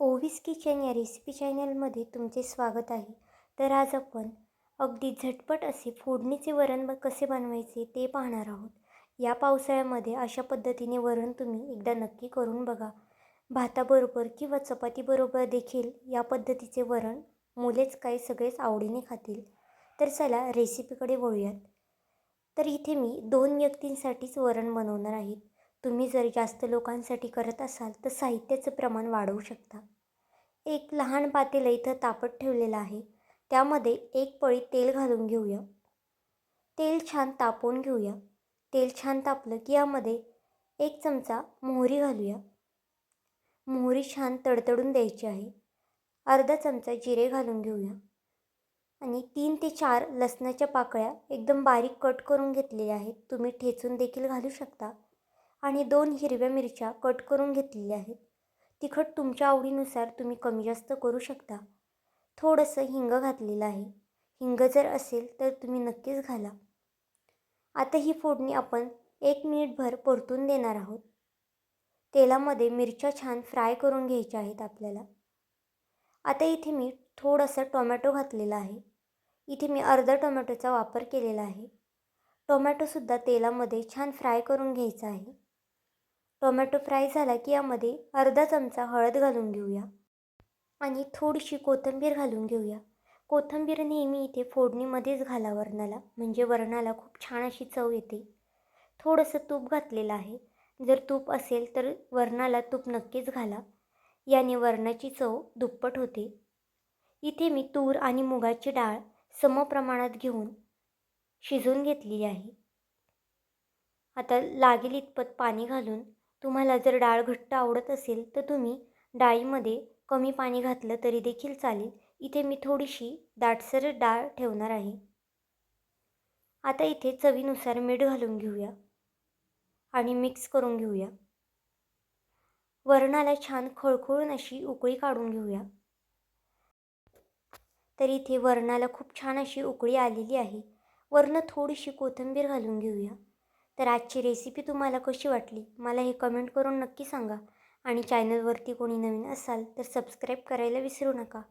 Ovis kitchen या recipe चॅनलमध्ये तुमचे स्वागत आहे. तर आज आपण अगदी झटपट असे फोडणीचे वरण कसे बनवायचे ते पाहणार आहोत. या पावसाळ्यामध्ये अशा पद्धतीने वरण तुम्ही एकदा नक्की करून बघा. भाताबरोबर किंवा चपातीबरोबर देखील या पद्धतीचे वरण मुलेच काय सगळेच आवडीने खातील. तर चला रेसिपीकडे वळूयात. तर इथे मी दोन व्यक्तींसाठीच वरण बनवणार आहे. तुम्ही जर जास्त लोकांसाठी करत असाल तर साहित्याचं प्रमाण वाढवू शकता. एक लहान पातेलं इथं तापत ठेवलेलं आहे. त्यामध्ये एक पळी तेल घालून घेऊया. तेल छान तापवून घेऊया. तेल छान तापलं की यामध्ये एक चमचा मोहरी घालूया. मोहरी छान तडतडून द्यायची आहे. अर्धा चमचा जिरे घालून घेऊया. आणि तीन ते चार लसणाच्या पाकळ्या एकदम बारीक कट करून घेतलेल्या आहेत. तुम्ही ठेचून देखील घालू शकता. आणि दोन हिरव्या मिरच्या कट करून घेतलेल्या आहेत. तिखट तुमच्या आवडीनुसार तुम्ही कमी जास्त करू शकता. थोडंसं हिंग घातलेलं आहे. हिंग जर असेल तर तुम्ही नक्कीच घाला. आता ही फोडणी आपण एक मिनिटभर परतून देणार आहोत. तेलामध्ये मिरच्या छान फ्राय करून घ्यायच्या आहेत आपल्याला. आता इथे मी थोडंसं टोमॅटो घातलेला आहे. इथे मी अर्धा टोमॅटोचा वापर केलेला आहे. टोमॅटोसुद्धा तेलामध्ये छान फ्राय करून घ्यायचा आहे. टोमॅटो फ्राय झाला की यामध्ये अर्धा चमचा हळद घालून घेऊया. आणि थोडीशी कोथिंबीर घालून घेऊया. कोथिंबीर नेहमी इथे फोडणीमध्येच घाला वरणाला म्हणजे वरणाला खूप छान अशी चव येते. थोडंसं तूप घातलेलं आहे. जर तूप असेल तर वरणाला तूप नक्कीच घाला. याने वरणाची चव दुप्पट होते. इथे मी तूर आणि मुगाची डाळ समप्रमाणात घेऊन शिजवून घेतलेली आहे. आता लागेल इतपत पाणी घालून तुम्हाला जर डाळ घट्ट आवडत असेल तर तुम्ही डाळीमध्ये कमी पाणी घातलं तरी देखील चालेल. इथे मी थोडीशी दाटसर डाळ ठेवणार आहे. आता इथे चवीनुसार मीठ घालून घेऊया आणि मिक्स करून घेऊया. वरणाला छान खळखळून अशी उकळी काढून घेऊया. तर इथे वरणाला खूप छान अशी उकळी आलेली आहे. वरनं थोडीशी कोथिंबीर घालून घेऊया. तर आजची रेसिपी तुम्हाला कशी वाटली? मला हे कमेंट करून नक्की सांगा. आणि चॅनलवरती कोणी नवीन असाल तर सबस्क्राईब करायला विसरू नका.